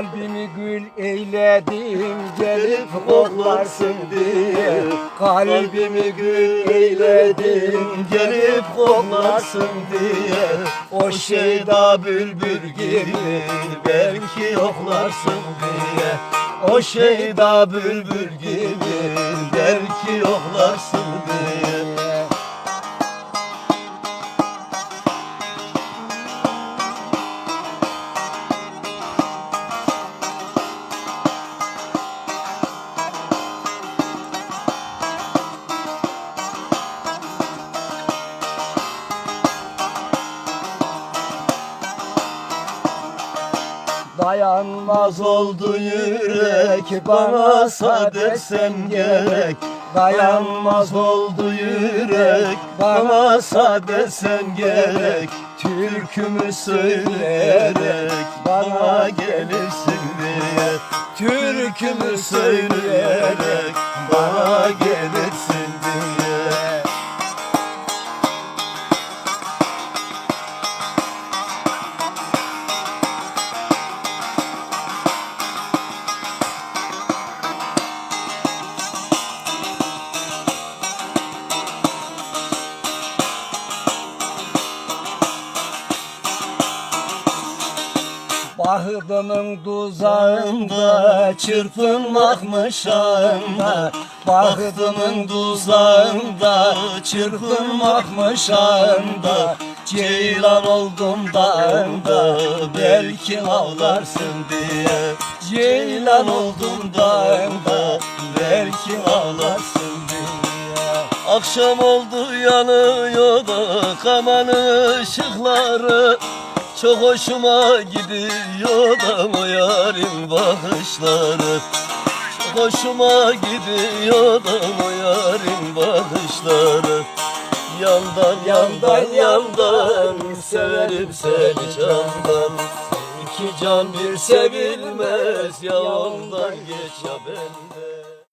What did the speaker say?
Kalbimi gül eyledim gelip koklarsın diye. Kalbimi gül eyledim gelip koklarsın diye. O şeyda bülbül gibi belki yoklarsın diye. O şeyda bülbül gibi belki yoklarsın Dayanmaz oldu yürek bana sadesen gerek. Dayanmaz oldu yürek bana sadesen gerek. Türkümü söyleyerek bana gelirsin diye. Türkümü söyleyerek bana gelirsin Bahtımın tuzağında çırpınmakmış ağında Bahtımın tuzağında çırpınmakmış ağında Ceylan oldum dağında belki ağlarsın diye. Ceylan oldum dağında belki ağlarsın diye. Akşam oldu yanıyor da kamanın ışıkları Çok hoşuma gidiyor da o yarın bakışları. Çok hoşuma gidiyor da o yarın bakışları Yandan yandan yandan severim seni candan. İki can bir sevilmez ya ondan geç ya benden